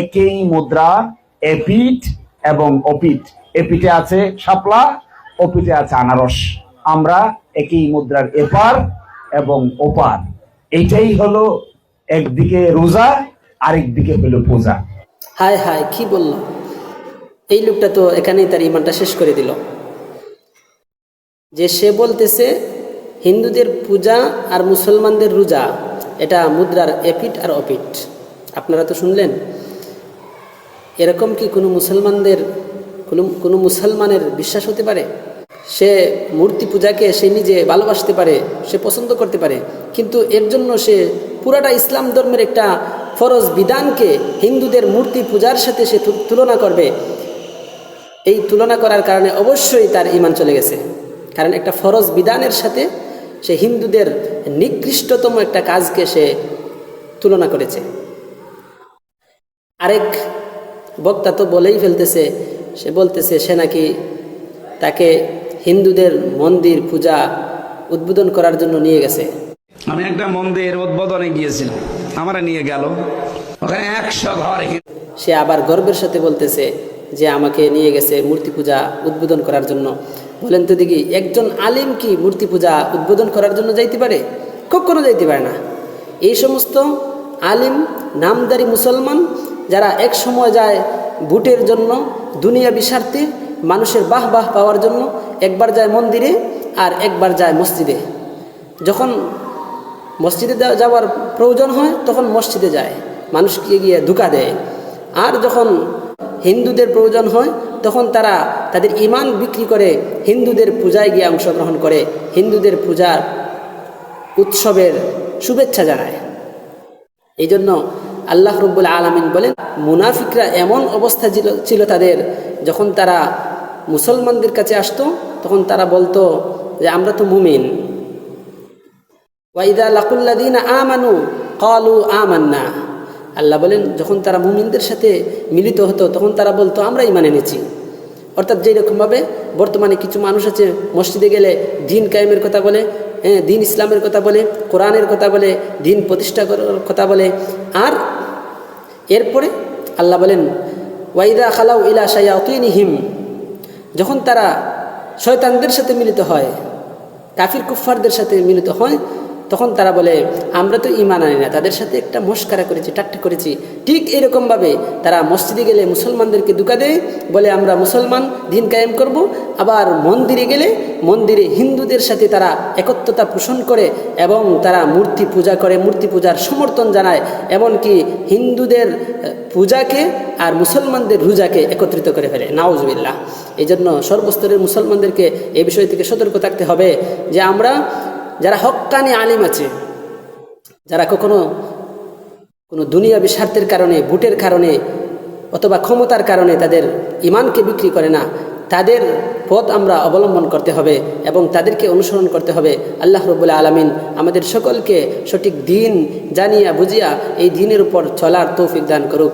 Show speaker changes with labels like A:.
A: একই মুদ্রা এপিট এবং অপিট এপিটে আছে শাপলা অপিটে আছে আনারস। আমরা একই মুদ্রার এপার এবং ওপার। এইটাই হলো একদিকে রোজা আরেকদিকে হলো পূজা।
B: হায় হায় কি বলল এই লোকটা তো এখানেই তার ইমানটা শেষ করে দিল। যে সে বলতেছে, হিন্দুদের পূজা আর মুসলমানদের রোজা, এটা মুদ্রার এপিট আর অপিট আপনারা তো শুনলেন? এরকম কি কোনো মুসলমানদের, কোনো কোনো মুসলমানের বিশ্বাস হতে পারে? সে মূর্তি পূজাকে সে নিজে ভালোবাসতে পারে, সে পছন্দ করতে পারে, কিন্তু এর জন্য সে পুরাটা ইসলাম ধর্মের একটা ফরজ বিধানকে হিন্দুদের মূর্তি পূজার সাথে সে তুলনা করবে। এই তুলনা করার কারণে অবশ্যই তার ইমান চলে গেছে। কারণ একটা ফরজ বিধানের সাথে সে হিন্দুদের নিকৃষ্টতম একটা কাজকে সে তুলনা করেছে। আরেক বক্তা তো বলেই ফেলতেছে সে বলতেছে সে নাকি তাকে হিন্দুদের মন্দির পূজা উদ্বোধন করার জন্য নিয়ে গেছে।
C: আমি একটা মন্দির উদ্বোধনে গিয়েছিলাম আমরা নিয়ে গেল। ওখানে একশো ঘর
B: সে আবার গর্বের সাথে বলতেছে যে আমাকে নিয়ে গেছে মূর্তি পূজা উদ্বোধন করার জন্য। বলেন তো দেখি একজন আলিম কি মূর্তি পূজা উদ্বোধন করার জন্য যাইতে পারে? কখনো যাইতে পারে না। এই সমস্ত আলিম নামদারি মুসলমান যারা এক সময় যায় ভোটের জন্য, দুনিয়া বিস্বার্থে মানুষের বাহ বাহ পাওয়ার জন্য, একবার যায় মন্দিরে আর একবার যায় মসজিদে। যখন মসজিদে যাওয়ার প্রয়োজন হয়, তখন মসজিদে যায়। মানুষকে গিয়ে ধোকা দেয়। আর যখন হিন্দুদের প্রয়োজন হয়, তখন তারা তাদের ইমান বিক্রি করে হিন্দুদের পূজায় গিয়ে অংশগ্রহণ করে, হিন্দুদের পূজার উৎসবের শুভেচ্ছা জানায়। এই জন্য আল্লাহ রব্বুল আলমিন বলেন, মুনাফিকরা এমন অবস্থা ছিল তাদের, যখন তারা মুসলমানদের কাছে আসতো, তখন তারা বলতো যে, আমরা তো মুমিন। ওয়াইদা লাকুল্লাদিন আমানু কলু আমান্না। আল্লাহ বলেন, যখন তারা মুমিনদের সাথে মিলিত হতো, তখন তারা বলতো, আমরা ইমান এনেছি। অর্থাৎ যেই রকমভাবে বর্তমানে কিছু মানুষ আছে, মসজিদে গেলে দিন কায়েমের কথা বলে হ্যাঁ দিন ইসলামের কথা বলে, কোরআনের কথা বলে, দিন প্রতিষ্ঠা করার কথা বলে। আর এরপরে আল্লাহ বলেন, ওয়াইদা খালাউ ইলা শায়াতিনিহিম যখন তারা শয়তানদের সাথে মিলিত হয়, কাফির কুফফারদের সাথে মিলিত হয় তখন তারা বলে, আমরা তো ইমান আনি না, তাদের সাথে একটা মস্কারা করেছি ঠাট্টা করেছি। ঠিক এরকমভাবে তারা মসজিদে গেলে মুসলমানদেরকে দুকা দেয়, বলে, আমরা মুসলমান, দিন কায়েম করব। আবার মন্দিরে গেলে মন্দিরে হিন্দুদের সাথে তারা একত্রতা পোষণ করে এবং তারা মূর্তি পূজা করে, মূর্তি পূজার সমর্থন জানায়। এমনকি হিন্দুদের পূজাকে আর মুসলমানদের রোজাকে একত্রিত করে ফেলে। নাউজবিল্লাহ। এই জন্য সর্বস্তরের মুসলমানদেরকে এই বিষয় থেকে সতর্ক থাকতে হবে যে, আমরা যারা হক্কানি আলিম আছে, যারা কখনো কোনো দুনিয়া স্বার্থের কারণে, বুটের কারণে অথবা ক্ষমতার কারণে তাদের ইমানকে বিক্রি করে না, তাদের পথ আমরা অবলম্বন করতে হবে এবং তাদেরকে অনুসরণ করতে হবে। আল্লাহ রবুল্লা আলমিন আমাদের সকলকে সঠিক দিন জানিয়া বুঝিয়া এই দিনের উপর চলার তৌফিক দান করুক।